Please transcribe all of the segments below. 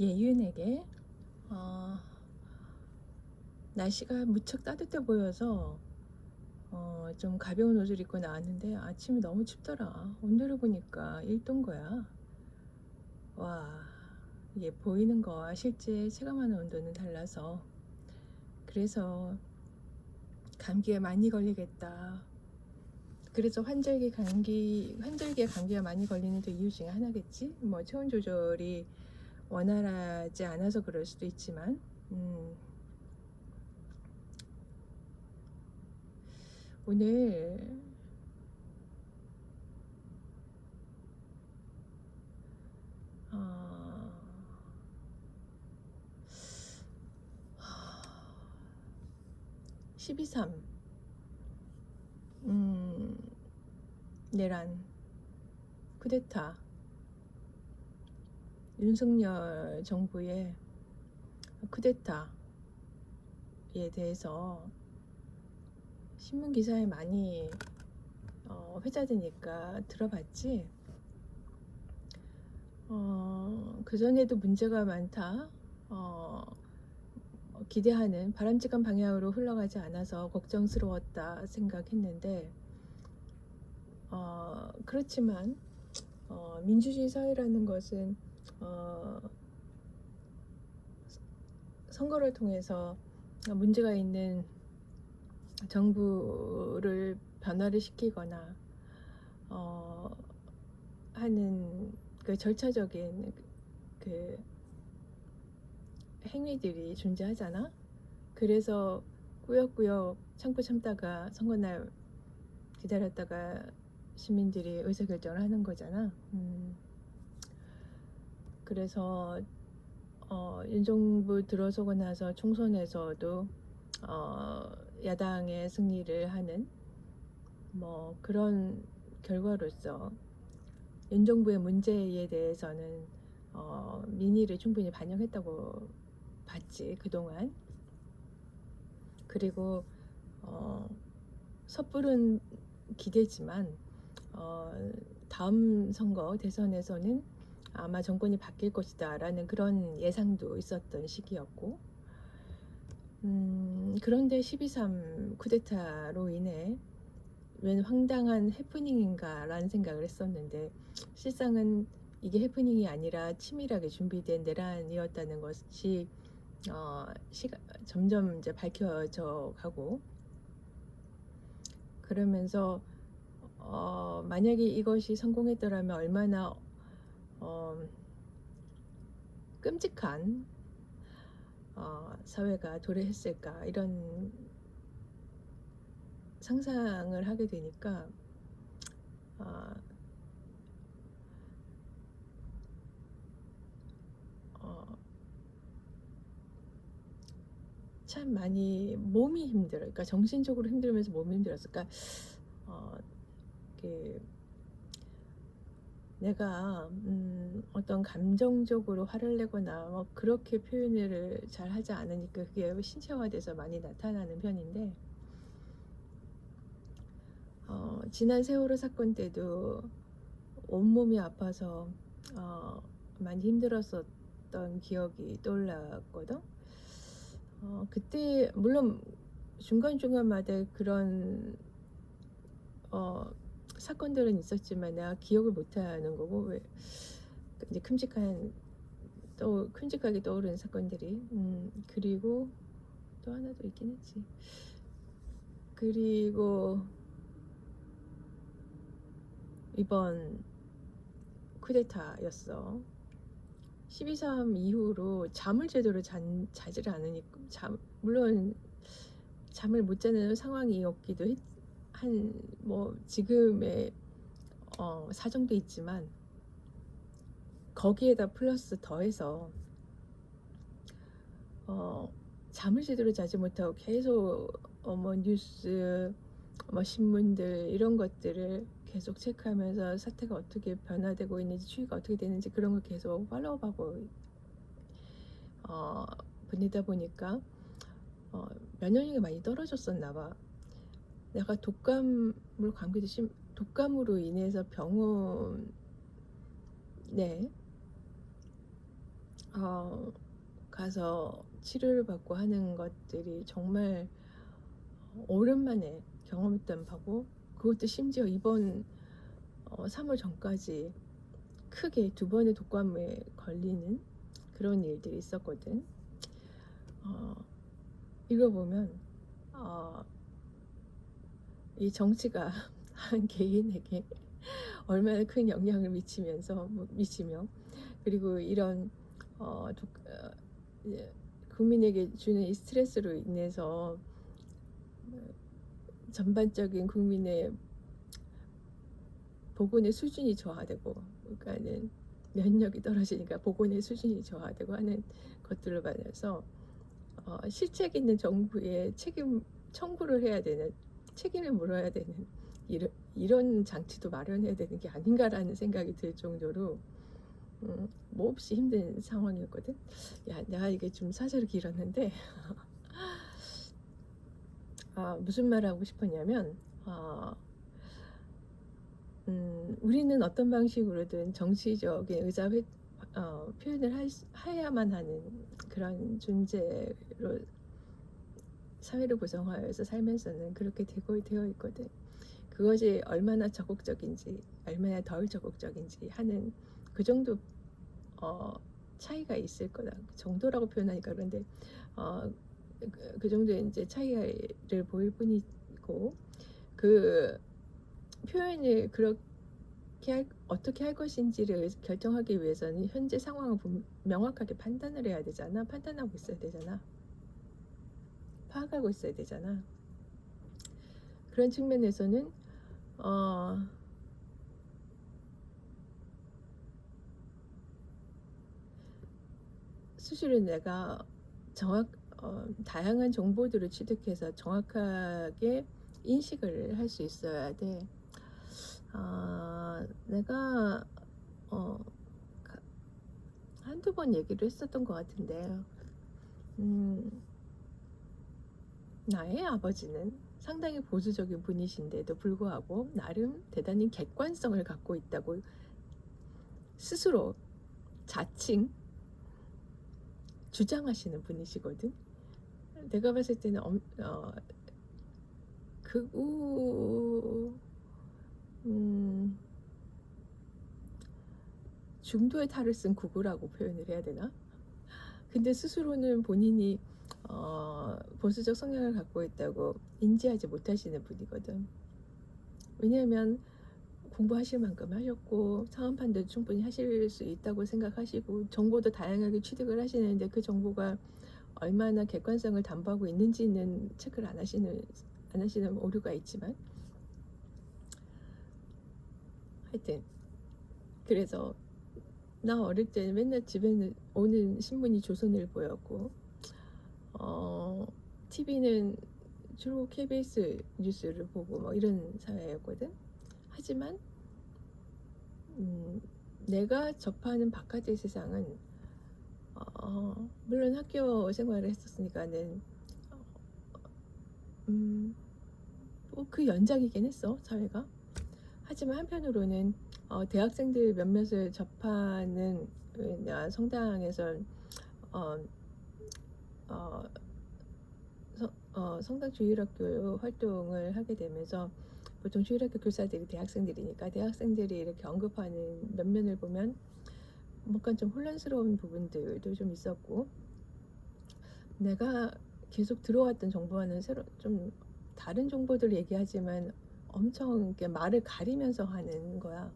예윤에게 어, 날씨가 무척 따뜻해 보여서 어, 좀 가벼운 옷을 입고 나왔는데 아침이 너무 춥더라. 온도를 보니까 1도인 거야. 와, 이게 보이는 거와 실제 체감하는 온도는 달라서 그래서 감기에 많이 걸리겠다. 그래서 환절기 감기, 환절기에 감기가 많이 걸리는 또 이유 중에 하나겠지. 뭐 체온 조절이 원활하지 않아서 그럴 수도 있지만, 음, 오늘 어, 12.3 음, 내란 쿠데타 윤석열 정부의 쿠데타에 대해서 신문 기사에 많이 어, 회자되니까 들어봤지. 어, 그 전에도 문제가 많다. 어, 기대하는 바람직한 방향으로 흘러가지 않아서 걱정스러웠다 생각했는데, 어, 그렇지만 어, 민주주의 사회라는 것은 어, 선거를 통해서 문제가 있는 정부를 변화를 시키거나 어, 하는 그 절차적인 그 행위들이 존재하잖아. 그래서 꾸역꾸역 참고 참다가 선거날 기다렸다가 시민들이 의사결정을 하는 거잖아. 음. 그래서 어, 윤 정부 들어서고 나서 총선에서도 어, 야당의 승리를 하는 뭐 그런 결과로서 윤 정부의 문제에 대해서는 어, 민의를 충분히 반영했다고 봤지 그동안. 그리고 어, 섣부른 기대지만 어, 다음 선거 대선에서는 아마 정권이 바뀔 것이다라는 그런 예상도 있었던 시기였고 음, 그런데 12.3 쿠데타로 인해 웬 황당한 해프닝인가라는 생각을 했었는데 실상은 이게 해프닝이 아니라 치밀하게 준비된 내란이었다는 것이 어, 시가, 점점 이제 밝혀져 가고 그러면서 어, 만약에 이것이 성공했더라면 얼마나 어, 끔찍한 어, 사회가 도래했을까 이런 상상을 하게 되니까 어, 어, 참 많이 몸이 힘들어. 그러니까 정신적으로 힘들면서 몸이 힘들었어. 그러니까 어, 그 내가 음, 어떤 감정적으로 화를 내거나 뭐 그렇게 표현을 잘 하지 않으니까 그게 신체화돼서 많이 나타나는 편인데 어, 지난 세월호 사건 때도 온몸이 아파서 어, 많이 힘들었었던 기억이 떠올랐거든. 어, 그때 물론 중간중간마다 그런 어, 사건들은 있었지만 내가 기억을 못하는 거고 왜 이제 큼직한 또 큼직하게 떠오르는 사건들이 음, 그리고 또 하나 더 있긴 했지. 그리고 이번 쿠데타였어. 12.3 이후로 잠을 제대로 잔, 자지를 않으니까 잠 물론 잠을 못 자는 상황이었기도 했, 한 뭐 지금의 어, 사정도 있지만 거기에다 플러스 더해서 어, 잠을 제대로 자지 못하고 계속 어, 뭐 뉴스 뭐 신문들 이런 것들을 계속 체크하면서 사태가 어떻게 변화되고 있는지 추이가 어떻게 되는지 그런 걸 계속 팔로우하고 어, 보내다 보니까 어, 면역력이 많이 떨어졌었나 봐. 내가 독감으로 감기도 심 독감으로 인해서 병원에 어, 가서 치료를 받고 하는 것들이 정말 오랜만에 경험했던 바고 그것도 심지어 이번 어, 3월 전까지 크게 두 번의 독감에 걸리는 그런 일들이 있었거든. 어, 읽어보면 어, 이 정치가 한 개인에게 얼마나 큰 영향을 미치면서 뭐 미치며 그리고 이런 어, 독, 어, 예, 국민에게 주는 이 스트레스로 인해서 전반적인 국민의 보건의 수준이 저하되고 그러니까는 면역이 떨어지니까 보건의 수준이 저하되고 하는 것들을 받아서 어, 실책 있는 정부에 책임 청구를 해야 되는 책임을 물어야 되는 이런, 이런 장치도 마련해야 되는 게 아닌가라는 생각이 들 정도로 음, 몹시 힘든 상황이었거든. 야, 내가 이게 좀 사설이 길었는데 아, 무슨 말 하고 싶었냐면 아, 음, 우리는 어떤 방식으로든 정치적인 의사 회, 어, 표현을 할, 수- 해야만 하는 그런 존재로 사회를 구성하여서 살면서는 그렇게 되고 되어 있거든. 그것이 얼마나 적극적인지, 얼마나 덜 적극적인지 하는 그 정도 어, 차이가 있을 거다. 그 정도라고 표현하니까 그런데 어, 그, 그 정도의 이제 차이를 보일 뿐이고 그 표현을 그렇게 할, 어떻게 할 것인지를 결정하기 위해서는 현재 상황을 분- 명확하게 판단을 해야 되잖아. 판단하고 있어야 되잖아. 파악하고 있어야 되잖아. 그런 측면에서는 어, 수시로 내가 정확 어, 다양한 정보들을 취득해서 정확하게 인식을 할 수 있어야 돼. 아, 내가 어, 가- 한두 번 얘기를 했었던 것 같은데, 음, 나의 아버지는 상당히 보수적인 분이신데도 불구하고 나름 대단히 객관성을 갖고 있다고 스스로 자칭 주장하시는 분이시거든. 내가 봤을 때는 엄, 어, 극우 음, 중도의 탈을 쓴 극우라고 표현을 해야 되나? 근데 스스로는 본인이 어, 보수적 성향을 갖고 있다고 인지하지 못하시는 분이거든. 왜냐하면 공부하실 만큼 하셨고 상황 판도 충분히 하실 수 있다고 생각하시고 정보도 다양하게 취득을 하시는데 그 정보가 얼마나 객관성을 담보하고 있는지는 체크를 안 하시는 안 하시는 오류가 있지만 하여튼 그래서 나 어릴 때는 맨날 집에는 오는 신문이 조선일보였고 어 TV는 주로 KBS 뉴스를 보고 뭐 이런 사회였거든. 하지만 음, 내가 접하는 바깥의 세상은 어, 물론 학교 생활을 했었으니까는 음, 뭐 그 연장이긴 했어 사회가. 하지만 한편으로는 어, 대학생들 몇몇을 접하는 그나 성당에서 어, 어, 성, 어, 성당 주일학교 활동을 하게 되면서 보통 주일학교 교사들이 대학생들이니까 대학생들이 이렇게 언급하는 면면을 보면 뭔가 좀 혼란스러운 부분들도 좀 있었고 내가 계속 들어왔던 정보와는 새로 좀 다른 정보들을 얘기하지만 엄청 이렇게 말을 가리면서 하는 거야.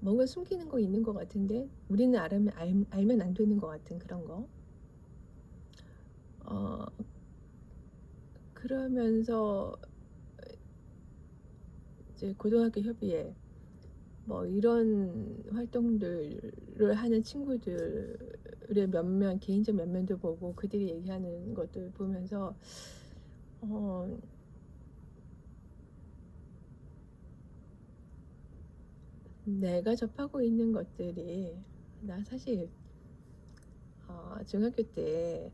뭔가 숨기는 거 있는 것 같은데 우리는 알면, 알, 알면 안 되는 것 같은 그런 거. 어, 그러면서 이제 고등학교 협의회 뭐 이런 활동들을 하는 친구들의 면면 개인적 면면도 보고 그들이 얘기하는 것들 보면서 어 내가 접하고 있는 것들이 나 사실 어 중학교 때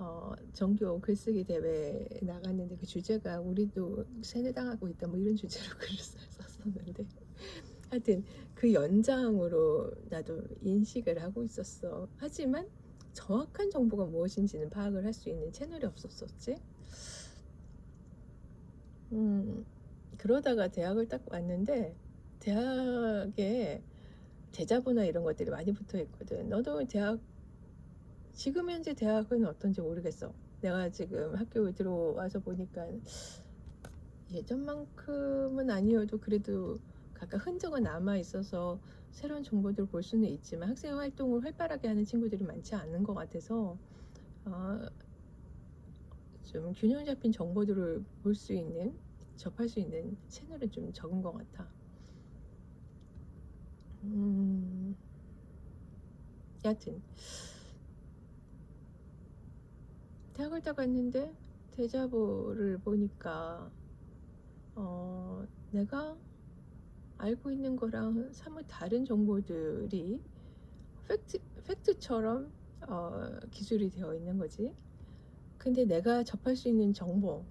어, 정교 글쓰기 대회 나갔는데 그 주제가 우리도 세뇌당하고 있다 뭐 이런 주제로 글을 썼었는데 하여튼 그 연장으로 나도 인식을 하고 있었어. 하지만 정확한 정보가 무엇인지는 파악을 할 수 있는 채널이 없었었지. 음, 그러다가 대학을 딱 왔는데 대학에 대자보나 이런 것들이 많이 붙어 있거든. 너도 대학 지금 현재 대학은 어떤지 모르겠어. 내가 지금 학교에 들어와서 보니까 예전만큼은 아니어도 그래도 각각 흔적은 남아 있어서 새로운 정보들을 볼 수는 있지만 학생 활동을 활발하게 하는 친구들이 많지 않은 것 같아서 어, 좀 균형 잡힌 정보들을 볼 수 있는 접할 수 있는 채널은 좀 적은 것 같아. 음, 여하튼 대학을 딱 갔는데 대자보를 보니까 어, 내가 알고 있는 거랑 사뭇 다른 정보들이 팩트, 팩트처럼 어, 기술이 되어 있는 거지. 근데 내가 접할 수 있는 정보,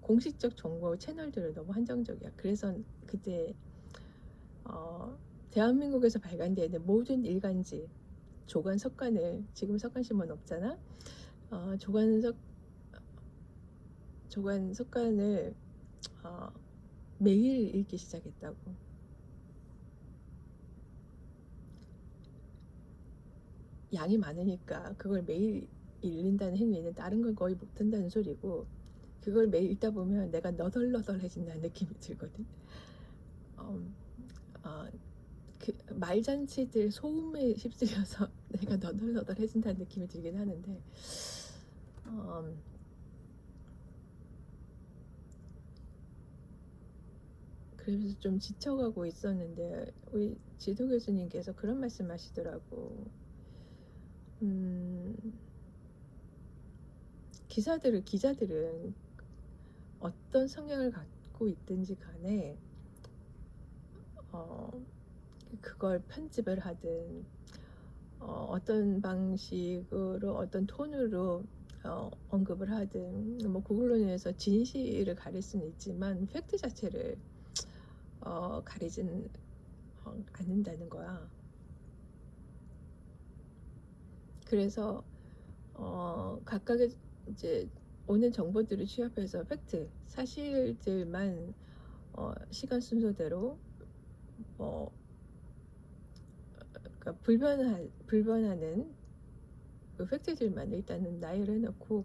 공식적 정보 채널들은 너무 한정적이야. 그래서 그때 어, 대한민국에서 발간되는 모든 일간지, 조간 석간을 지금 석간신문 없잖아. 어, 조간 석 조간 석간을 어, 매일 읽기 시작했다고. 양이 많으니까 그걸 매일 읽는다는 행위는 다른 걸 거의 못한다는 소리고 그걸 매일 읽다 보면 내가 너덜너덜해진다는 느낌이 들거든. 음, 어, 그 말잔치들 소음에 휩쓸려서 내가 너덜너덜해진다는 느낌이 들긴 하는데 음, 그래서 좀 지쳐가고 있었는데 우리 지도 교수님께서 그런 말씀 하시더라고. 음, 기사들을 기자들은 어떤 성향을 갖고 있든지 간에 어, 그걸 편집을 하든 어, 어떤 방식으로 어떤 톤으로 어, 언급을 하든 뭐 인해서 진실을 가릴 수는 있지만 팩트 자체를 어, 가리진 어, 않는다는 거야. 그래서 어, 각각의 이제 오는 정보들을 취합해서 팩트, 사실들만 어, 시간 순서대로 뭐 그러니까 불변하, 불변하는 그 팩트들만 일단은 나열해 놓고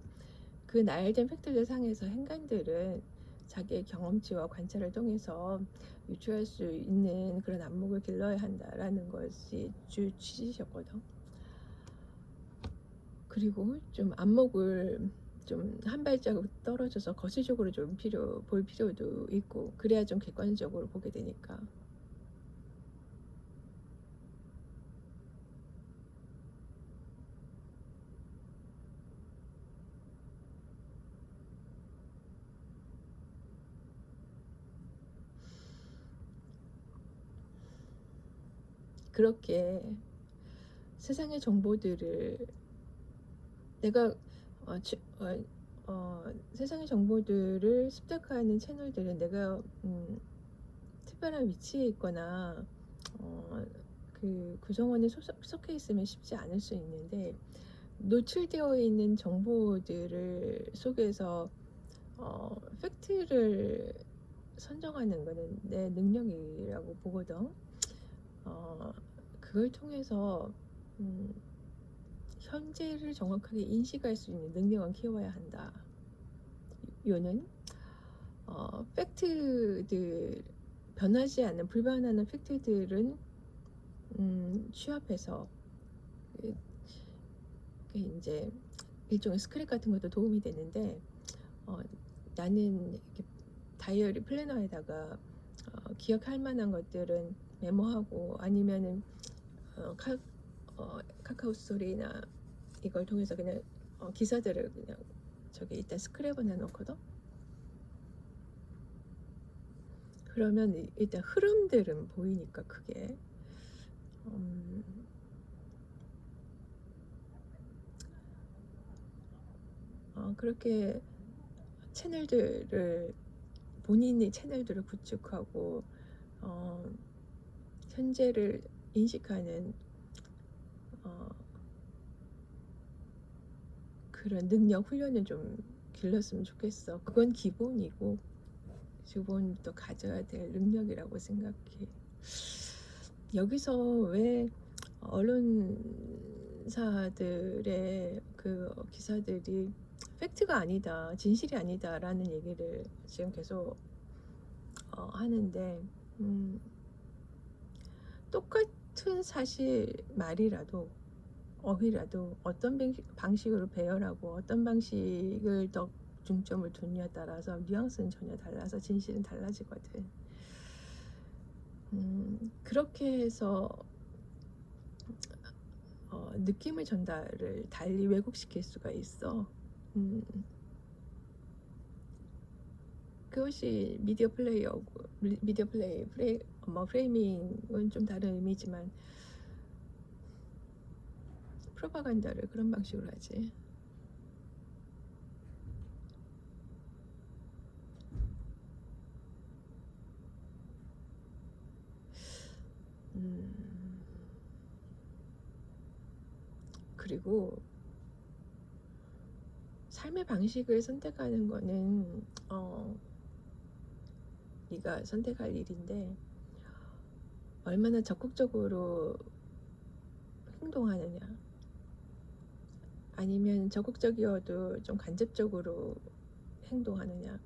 그 나열된 팩트들 상에서 행간들은 자기의 경험치와 관찰을 통해서 유추할 수 있는 그런 안목을 길러야 한다라는 것이 주 취지셨거든. 그리고 좀 안목을 좀 한 발자국 떨어져서 거시적으로 좀 필요 볼 필요도 있고 그래야 좀 객관적으로 보게 되니까. 그렇게 세상의 정보들을 내가 어, 주- 어, 어, 세상의 정보들을 습득하는 채널들은 내가 음, 특별한 위치에 있거나 어, 그 구성원에 소속- 속해 있으면 쉽지 않을 수 있는데 노출되어 있는 정보들을 속에서 어, 팩트를 선정하는 거는 내 능력이라고 보거든. 어, 그걸 통해서 음, 현재를 정확하게 인식할 수 있는 능력은 키워야 한다. 요는 어, 팩트들 변하지 않는 불변하는 팩트들은 음, 취합해서 이제 일종의 스크랩 같은 것도 도움이 되는데 어, 나는 다이어리 플래너에다가 어, 기억할 만한 것들은 메모하고 아니면은 어, 카, 어, 카카오 스토리나 이걸 통해서 그냥 어, 기사들을 그냥 저기 일단 스크랩을 해놓거든. 그러면 이- 일단 흐름들은 보이니까 그게 음, 어, 그렇게 채널들을 본인의 채널들을 구축하고 어, 현재를 인식하는 어, 그런 능력 훈련을 좀 길렀으면 좋겠어. 그건 기본이고 기본부터 가져야 될 능력이라고 생각해. 여기서 왜 언론사들의 그 기사들이 팩트가 아니다, 진실이 아니다라는 얘기를 지금 계속 어, 하는데 음, 똑같은 사실 말이라도 어휘라도 어떤 방식- 방식으로 배열하고 어떤 방식을 더 중점을 두느냐에 따라서 뉘앙스는 전혀 달라서 진실은 달라지거든. 음, 그렇게 해서 어, 느낌의 전달을 달리 왜곡시킬 수가 있어. 음, 그것이 미디어 플레이어고 미- 미디어 플레이 프레이 뭐 프레이밍은 좀 다른 의미지만 프로파간다를 그런 방식으로 하지. 음, 그리고 삶의 방식을 선택하는 거는 어, 네가 선택할 일인데 얼마나 적극적으로 행동하느냐. 아니면 적극적이어도 좀 간접적으로 행동하느냐.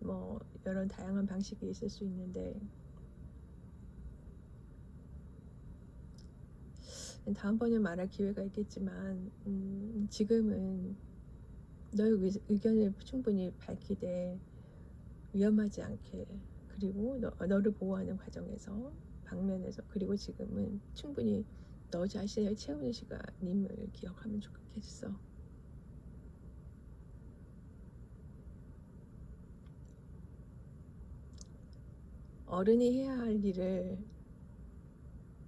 뭐 여러 다양한 방식이 있을 수 있는데 다음번에 말할 기회가 있겠지만 음, 지금은 너의 의- 의견을 충분히 밝히되 위험하지 않게 그리고 너, 너를 보호하는 과정에서 방면에서 그리고 지금은 충분히 너 자신을 채우는 시간임을 기억하면 좋겠어. 어른이 해야 할 일을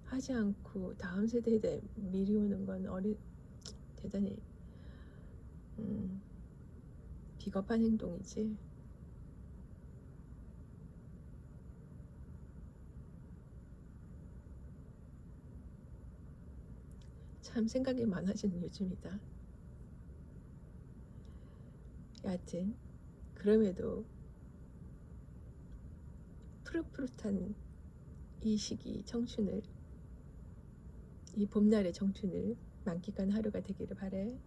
하지 않고 다음 세대에 미리 오는 건 어리 대단히 음, 비겁한 행동이지. 참 생각이 많아지는 요즘이다. 여하튼 그럼에도 푸릇푸릇한 이 시기 청춘을 이 봄날의 청춘을 만끽한 하루가 되기를 바래.